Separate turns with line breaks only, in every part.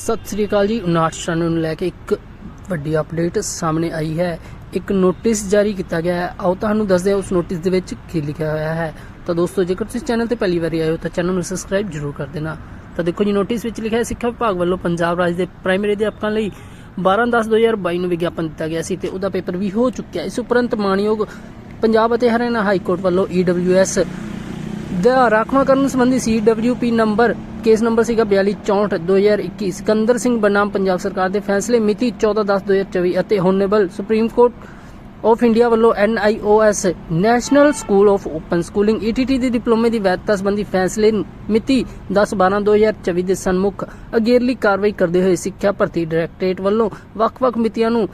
ਸਤਿ ਸ੍ਰੀ ਅਕਾਲ ਜੀ 59 ਨੂੰ ਲੈ ਕੇ ਇੱਕ ਵੱਡੀ ਅਪਡੇਟ ਸਾਹਮਣੇ ਆਈ ਹੈ। ਇੱਕ ਨੋਟਿਸ ਜਾਰੀ ਕੀਤਾ ਗਿਆ ਹੈ। ਆਓ ਤੁਹਾਨੂੰ ਦੱਸਦੇ ਹਾਂ, ਉਸ ਨੋਟਿਸ ਦੇ ਵਿੱਚ ਕੀ ਲਿਖਿਆ ਹੋਇਆ ਹੈ। ਤਾਂ ਦੋਸਤੋ, ਜੇਕਰ ਤੁਸੀਂ ਚੈਨਲ ਤੇ ਪਹਿਲੀ ਵਾਰੀ ਆਏ ਹੋ, ਤਾਂ ਚੈਨਲ ਨੂੰ ਸਬਸਕ੍ਰਾਈਬ ਜ਼ਰੂਰ ਕਰ ਦੇਣਾ। ਤਾਂ ਦੇਖੋ ਜੀ ਨੋਟਿਸ ਵਿੱਚ ਲਿਖਿਆ ਹੈ, ਸਿੱਖਿਆ ਵਿਭਾਗ ਵੱਲੋਂ ਪੰਜਾਬ ਰਾਜ ਦੇ ਪ੍ਰਾਇਮਰੀ ਅਧਿਆਪਕਾਂ ਲਈ 12/10/2022 ਨੂੰ ਵਿਗਿਆਪਨ ਦਿੱਤਾ ਗਿਆ ਸੀ ਤੇ ਉਹਦਾ ਪੇਪਰ ਵੀ ਹੋ ਚੁੱਕਿਆ ਇਸ ਉਪਰੰਤ ਮਾਨਯੋਗ ਪੰਜਾਬ ਅਤੇ ਹਰਿਆਣਾ ਹਾਈ ਕੋਰਟ ਵੱਲੋਂ E EWS ਦਾ ਰਾਖਵਾਂਕਰਨ ਸੰਬੰਧੀ CWP ਨੰਬਰ ਕੇਸ ਨੰਬਰ ਸੀਗਾ 4264 2021 ਸਿਕੰਦਰ ਸਿੰਘ ਬਨਾਮ, ਪੰਜਾਬ ਸਰਕਾਰ ਦੇ ਫੈਸਲੇ, ਮਿਤੀ 14/10/2024 ਅਤੇ honourable supreme court of India ਵੱਲੋਂ NIOS national school of open schooling ETT ਦੀ ਡਿਪਲੋਮੇ ਦੀ ਵੈਧਤਾ ਸੰਬੰਧੀ ਫੈਸਲੇ, ਮਿਤੀ 10/12/2024 ਦੇ ਸਨਮੁਖ ਅਗੇਰਲੀ ਕਾਰਵਾਈ ਕਰਦੇ ਹੋਏ ਸਿੱਖਿਆ ਭਰਤੀ ਡਾਇਰੈਕਟੋਰੇਟ ਵੱਲੋਂ ਵੱਖ-ਵੱਖ ਮਿਤੀਆਂ ਨੂੰ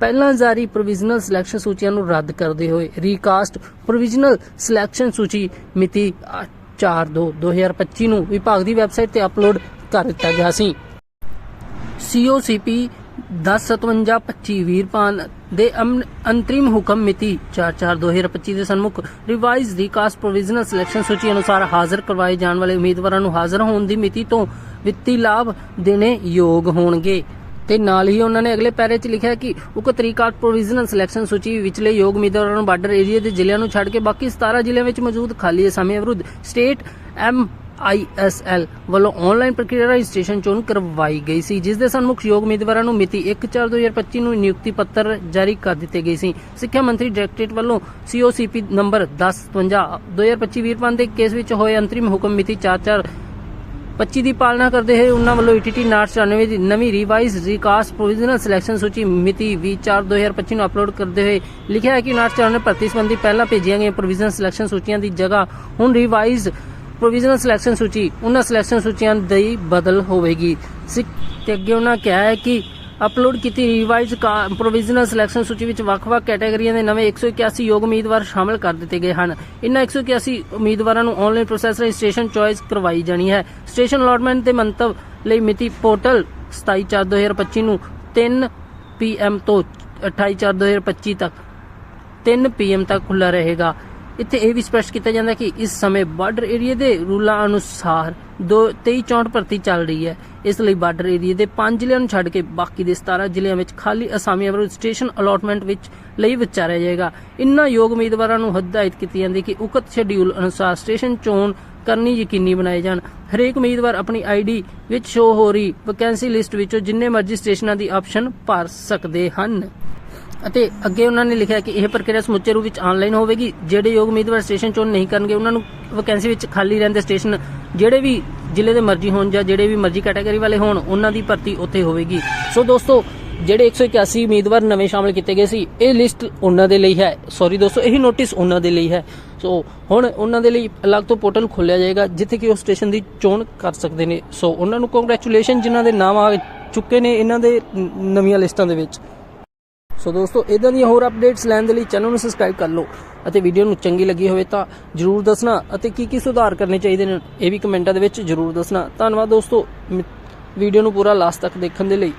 ਪਹਿਲਾਂ ਜਾਰੀ ਪ੍ਰੋਵੀਜ਼ਨਲ ਸਿਲੈਕਸ਼ਨ ਸੂਚੀਆਂ ਨੂੰ ਰੱਦ ਕਰਦੇ ਹੋਏ ਰੀਕਾਸਟ ਪ੍ਰੋਵੀਜ਼ਨਲ ਸਿਲੈਕਸ਼ਨ ਸੂਚੀ ਮਿਤੀ 4/2/2025 ਨੂੰ ਵਿਭਾਗ ਦੀ ਵੈਬਸਾਈਟ ਤੇ ਅਪਲੋਡ ਕਰ ਦਿੱਤਾ ਗਿਆ ਸੀ। COCP 105725 ਵੀਰਪਾਨ ਦੇ ਅੰਤਰਿਮ ਹੁਕਮ ਮਿਤੀ 4/4/2025 ਦੇ ਸਨਮੁਖ ਰਿਵਾਈਜ਼ ਰੀਕਾਸਟ ਪ੍ਰੋਵੀਜ਼ਨਲ ਸਿਲੈਕਸ਼ਨ ਸੂਚੀ ਅਨੁਸਾਰ ਹਾਜ਼ਰ ਕਰਵਾਏ ਜਾਣ ਵਾਲੇ ਉਮੀਦਵਾਰਾਂ ਨੂੰ ਹਾਜ਼ਰ ਹੋਣ ਦੀ ਮਿਤੀ ਤੋਂ ਵਿੱਤੀ ਲਾਭ ਦੇਣੇ ਯੋਗ ਹੋਣਗੇ। ਤੇ ਨਾਲ ਹੀ ਉਹਨਾਂ ਨੇ ਅਗਲੇ ਪੈਰੇ 'ਚ ਲਿਖਿਆ ਕਿ ਉਕਤ ਰੀਕਾਸਟ ਪ੍ਰੋਵੀਜ਼ਨਲ ਸਿਲੈਕਸ਼ਨ ਸੂਚੀ ਵਿਚਲੇ ਯੋਗ ਉਮੀਦਵਾਰਾਂ ਨੂੰ ਬਾਰਡਰ ਏਰੀਆ ਦੇ ਜ਼ਿਲ੍ਹਿਆਂ ਨੂੰ ਛੱਡ ਕੇ ਬਾਕੀ 17 ਜ਼ਿਲ੍ਹਿਆਂ ਵਿੱਚ ਮੌਜੂਦ ਖਾਲੀ ਅਸਾਮੀਆਂ ਵਿਰੁੱਧ ਸਟੇਟ ਐਮ ਆਈਐਸਐਲ ਵੱਲੋਂ ਆਨਲਾਈਨ ਪ੍ਰਕਿਰਿਆ ਰਾਹੀਂ ਸਟੇਸ਼ਨ ਚੋਣ ਕਰਵਾਈ ਗਈ ਸੀ, ਜਿਸ ਦੇ ਸਨਮੁਖ ਯੋਗ ਉਮੀਦਵਾਰਾਂ ਨੂੰ ਮਿਤੀ 1/4/2025 ਨੂੰ ਨਿਯੁਕਤੀ ਪੱਤਰ ਜਾਰੀ ਕਰ ਦਿੱਤੇ ਗਏ ਸੀ। ਸਿੱਖਿਆ ਮੰਤਰੀ ਡਾਇਰੈਕਟੋਰੇਟ ਵੱਲੋਂ ਸੀਓਸੀਪੀ ਨੰਬਰ 1055 2025 ਵੀਰਪਾਨ ਦੇ ਕੇਸ ਵਿੱਚ ਹੋਏ ਅੰਤਰਿਮ ਹੁਕਮ ਮਿਤੀ 4/4 25 ਦੀ ਪਾਲਣਾ ਕਰਦੇ ਹੋਏ ਉਹਨਾਂ ਵੱਲੋਂ ETT 994 ਦੀ ਨਵੀਂ ਰਿਵਾਈਜ਼ ਰੀਕਾਸਟ ਪ੍ਰੋਵੀਜ਼ਨਲ ਸਿਲੈਕਸ਼ਨ ਸੂਚੀ ਮਿਤੀ 20/4/2025 ਨੂੰ ਅਪਲੋਡ ਕਰਦੇ ਹੋਏ ਲਿਖਿਆ ਹੈ ਕਿ 994 ਭਰਤੀ ਸੰਬੰਧੀ ਪਹਿਲਾਂ ਭੇਜੀਆਂ ਗਈਆਂ ਪ੍ਰੋਵੀਜ਼ਨਲ ਸਿਲੈਕਸ਼ਨ ਸੂਚੀਆਂ ਦੀ ਜਗ੍ਹਾ ਹੁਣ ਰਿਵਾਈਜ਼ ਪ੍ਰੋਵੀਜ਼ਨਲ ਸਿਲੈਕਸ਼ਨ ਸੂਚੀ ਉਹਨਾਂ ਸਿਲੈਕਸ਼ਨ ਸੂਚੀਆਂ ਦੀ ਬਦਲ ਹੋਵੇਗੀ। ਸਿੱਖ ਤੇ ਅੱਗੇ ਉਹਨਾਂ ਕਿਹਾ ਹੈ ਕਿ ਅਪਲੋਡ ਕੀਤੀ ਰਿਵਾਈਜ਼ ਪ੍ਰੋਵੀਜ਼ਨਲ ਸਿਲੈਕਸ਼ਨ ਸੂਚੀ ਵਿੱਚ ਵੱਖ-ਵੱਖ ਕੈਟਾਗਰੀਆਂ ਦੇ ਨਵੇਂ 181 ਯੋਗ ਉਮੀਦਵਾਰ ਸ਼ਾਮਲ ਕਰ ਦਿੱਤੇ ਗਏ ਹਨ। ਇਨ੍ਹਾਂ 181 ਉਮੀਦਵਾਰਾਂ ਨੂੰ ਆਨਲਾਈਨ ਪ੍ਰੋਸੈਸ ਰਾਹੀਂ ਸਟੇਸ਼ਨ ਚੁਆਇਸ ਕਰਵਾਈ ਜਾਣੀ ਹੈ। ਸਟੇਸ਼ਨ ਅਲਾਟਮੈਂਟ ਦੇ ਮੰਤਵ ਲਈ ਮਿਤੀ ਪੋਰਟਲ 27/4/2025 ਨੂੰ 3 ਪੀਐਮ ਤੋਂ 28/4/2025 ਤੱਕ 3 ਪੀਐਮ ਤੱਕ ਖੁੱਲ੍ਹਾ ਰਹੇਗਾ। ਇੱਥੇ ਇਹ ਵੀ ਸਪਸ਼ਟ ਕੀਤਾ ਜਾਂਦਾ ਕਿ ਇਸ ਸਮੇਂ ਬਾਰਡਰ ਏਰੀਆ ਦੇ ਰੂਲਾਂ ਅਨੁਸਾਰ 2364 ਭਰਤੀ ਚੱਲ ਰਹੀ ਹੈ। ਇਸ ਲਈ ਬਾਰਡਰ ਏਰੀਆ ਦੇ 5 ਜ਼ਿਲ੍ਹਿਆਂ ਨੂੰ ਛੱਡ ਕੇ ਬਾਕੀ ਦੇ 17 ਜ਼ਿਲ੍ਹਿਆਂ ਵਿੱਚ ਖਾਲੀ ਅਸਾਮੀਆਂ ਵਿਰੁੱਧ ਸਟੇਸ਼ਨ ਅਲਾਟਮੈਂਟ ਵਿੱਚ ਲਈ ਵਿਚਾਰਿਆ ਜਾਏਗਾ। ਇਨ੍ਹਾਂ ਯੋਗ ਉਮੀਦਵਾਰਾਂ ਨੂੰ ਹਦਾਇਤ ਕੀਤੀ ਜਾਂਦੀ ਕਿ ਉਕਤ ਸ਼ਡਿਊਲ ਅਨੁਸਾਰ ਸਟੇਸ਼ਨ ਚੋਣ ਕਰਨੀ ਯਕੀਨੀ ਬਣਾਏ ਜਾਣ। ਹਰੇਕ ਉਮੀਦਵਾਰ ਆਪਣੀ ਆਈਡੀ ਵਿੱਚ ਸ਼ੋ ਹੋ ਰਹੀ ਵੈਕੈਂਸੀ ਲਿਸਟ ਵਿੱਚੋਂ ਜਿੰਨੇ ਮਰਜ਼ੀ ਸਟੇਸ਼ਨਾਂ ਦੀ ਆਪਸ਼ਨ ਭਰ ਸਕਦੇ ਹਨ। ਅਤੇ ਅੱਗੇ ਉਹਨਾਂ ਨੇ ਲਿਖਿਆ ਕਿ ਇਹ ਪ੍ਰਕਿਰਿਆ ਸਮੁੱਚੇ ਰੂਪ ਵਿੱਚ ਆਨਲਾਈਨ ਹੋਵੇਗੀ। ਜਿਹੜੇ ਯੋਗ ਉਮੀਦਵਾਰ ਸਟੇਸ਼ਨ ਚੋਣ ਨਹੀਂ ਕਰਨਗੇ, ਉਹਨਾਂ ਨੂੰ ਵੈਕੈਂਸੀ ਵਿੱਚ ਖਾਲੀ ਰਹਿੰਦੇ ਸਟੇਸ਼ਨ ਜਿਹੜੇ ਵੀ ਜ਼ਿਲ੍ਹੇ ਦੇ ਮਰਜ਼ੀ ਹੋਣ ਜਾਂ ਜਿਹੜੇ ਵੀ ਮਰਜ਼ੀ ਕੈਟਾਗਰੀ ਵਾਲੇ ਹੋਣ, ਉਹਨਾਂ ਦੀ ਭਰਤੀ ਉੱਥੇ ਹੋਵੇਗੀ। ਸੋ ਦੋਸਤੋ, ਜਿਹੜੇ 181 ਉਮੀਦਵਾਰ ਨਵੇਂ ਸ਼ਾਮਲ ਕੀਤੇ ਗਏ ਸੀ, ਇਹ ਲਿਸਟ ਉਹਨਾਂ ਦੇ ਲਈ ਹੈ। ਸੌਰੀ ਦੋਸਤੋ, ਇਹ ਨੋਟਿਸ ਉਹਨਾਂ ਦੇ ਲਈ ਹੈ। ਸੋ ਹੁਣ ਉਹਨਾਂ ਦੇ ਲਈ ਅਲੱਗ ਤੋਂ ਪੋਰਟਲ ਖੋਲ੍ਹਿਆ ਜਾਏਗਾ, ਜਿੱਥੇ ਕਿ ਉਹ ਸਟੇਸ਼ਨ ਦੀ ਚੋਣ ਕਰ ਸਕਦੇ ਨੇ। ਸੋ ਉਹਨਾਂ ਨੂੰ ਕੰਗ੍ਰੈਚੁਲੇਸ਼ਨ ਜਿਨ੍ਹਾਂ ਦੇ ਨਾਮ ਆ ਚੁੱਕੇ ਨੇ ਇਹਨਾਂ ਦੇ ਨਵੀਆਂ ਲਿਸਟਾਂ ਦੇ ਵਿੱਚ। ਸੋ ਦੋਸਤੋ ਇਦਾਂ ਦੀਆਂ ਹੋਰ ਅਪਡੇਟਸ ਲੈਣ ਦੇ ਲਈ ਚੈਨਲ ਨੂੰ ਸਬਸਕ੍ਰਾਈਬ ਕਰ ਲਓ ਅਤੇ ਵੀਡੀਓ ਨੂੰ ਚੰਗੀ ਲੱਗੀ ਹੋਵੇ ਤਾਂ ਜਰੂਰ ਦੱਸਣਾ ਅਤੇ ਕੀ ਕੀ ਸੁਧਾਰ ਕਰਨੇ ਚਾਹੀਦੇ ਨੇ, ਇਹ ਵੀ ਕਮੈਂਟਾਂ ਦੇ ਵਿੱਚ ਜਰੂਰ ਦੱਸਣਾ। ਧੰਨਵਾਦ ਦੋਸਤੋ, ਮ- ਵੀਡੀਓ ਨੂੰ ਪੂਰਾ ਲਾਸਟ ਤੱਕ ਦੇਖਣ ਦੇ ਲਈ।